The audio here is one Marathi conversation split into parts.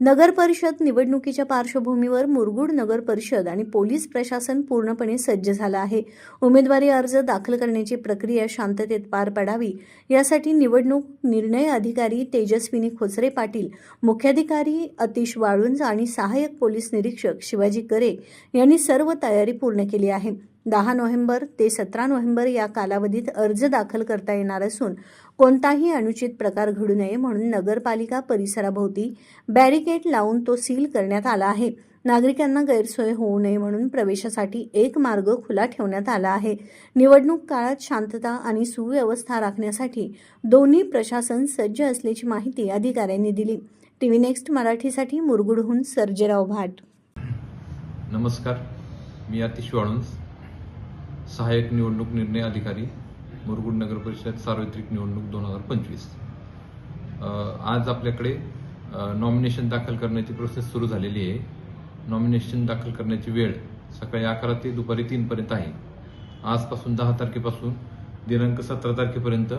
नगर परिषद निवडणुकीच्या पार्श्वभूमीवर मुरगुड नगर परिषद आणि पोलीस प्रशासन पूर्णपणे सज्ज झालं आहे. उमेदवारी अर्ज दाखल करण्याची प्रक्रिया शांततेत पार पडावी. यासाठी निवडणूक निर्णय अधिकारी तेजस्विनी खोचरे पाटील मुख्याधिकारी अतिश वाळुंज आणि सहाय्यक पोलीस निरीक्षक शिवाजी करे यांनी सर्व तयारी पूर्ण केली आहे. दहा नोव्हेंबर ते सतरा नोव्हेंबर या कालावधीत अर्ज दाखल करता येणार असून कोणताही अनुचित प्रकार घडू नये म्हणून नगरपालिका परिसराभोवती बॅरिकेड लावून तो सील करण्यात आला आहे. नागरिकांना गैरसोय होऊ नये म्हणून प्रवेशासाठी एक मार्ग खुला ठेवण्यात आला आहे. निवडणूक काळात शांतता आणि सुव्यवस्था राखण्यासाठी दोन्ही प्रशासन सज्ज असल्याची माहिती अधिकाऱ्यांनी दिली. टीव्ही नेक्स्ट मराठीसाठी मुरगुडहून सर्जेराव भाट. नमस्कार. मी अतिश वाळुंज सहाय्यक निवडणूक निर्णय अधिकारी मुरगुड नगर परिषद सार्वत्रिक निवडणूक दोन हजार पंचवीस. आज आपल्याकडे नॉमिनेशन दाखल करण्याची प्रोसेस सुरू झालेली आहे. नॉमिनेशन दाखल करण्याची वेळ सकाळी अकरा ते दुपारी तीनपर्यंत आहे. आजपासून दहा तारखेपासून दिनांक सतरा तारखेपर्यंत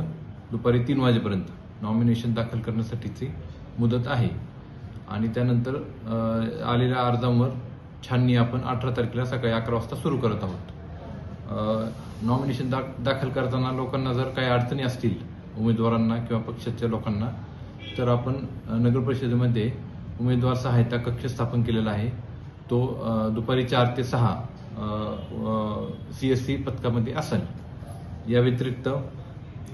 दुपारी तीन वाजेपर्यंत नॉमिनेशन दाखल करण्यासाठीची मुदत आहे. आणि त्यानंतर आलेल्या अर्जांवर छाननी आपण अठरा तारखेला सकाळी अकरा वाजता सुरू करत आहोत. नॉमिनेशन दाख दाखल करताना लोकांना जर काही अडचणी असतील उमेदवारांना किंवा पक्षाच्या लोकांना तर आपण नगर परिषदेमध्ये उमेदवार सहायता कक्ष स्थापन केलेला आहे. तो दुपारी चार ते सहा सी एस सी पथकामध्ये असेल. या व्यतिरिक्त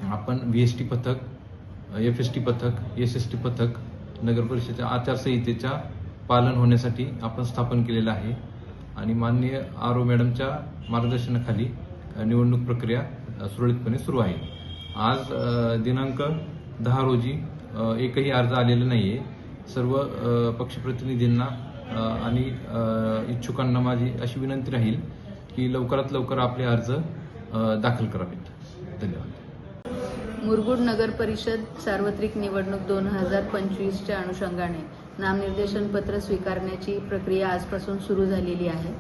आपण व्ही एस टी पथक एफ एस टी पथक एस एस टी पथक नगर परिषदेच्या आचारसंहितेच्या पालन होण्यासाठी आपण स्थापन केलेलं आहे. आणि माननीय आर ओ मॅडमच्या मार्गदर्शनाखाली निवडणूक प्रक्रिया सुरळीतपणे सुरू आहे. आज दिनांक दहा रोजी एकही अर्ज आलेला नाही आहे सर्व पक्षप्रतिनिधींना आणि इच्छुकांना माझी अशी विनंती राहील की लवकरात लवकर आपले अर्ज दाखल करावेत. धन्यवाद. मुरगुड नगर परिषद सार्वत्रिक निवडणूक दोन हजार पंचवीसच्या अनुषंगाने नामनिर्देशन पत्र स्वीकारण्याची प्रक्रिया आजपासून सुरू झालेली आहे.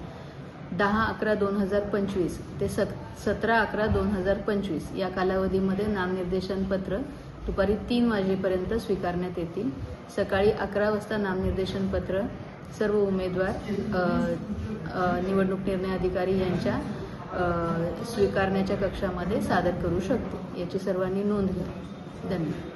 दहा अकरा दोन हजार पंचवीस ते सत सतरा अकरा दोन हजार पंचवीस या कालावधीमध्ये नामनिर्देशन पत्र दुपारी तीन वाजेपर्यंत स्वीकारण्यात येतील. सकाळी अकरा वाजता नामनिर्देशन पत्र सर्व उमेदवार निवडणूक निर्णय अधिकारी यांच्या स्वीकारण्याच्या कक्षामध्ये सादर करू शकते. याची सर्वांनी नोंद घ्या. धन्यवाद.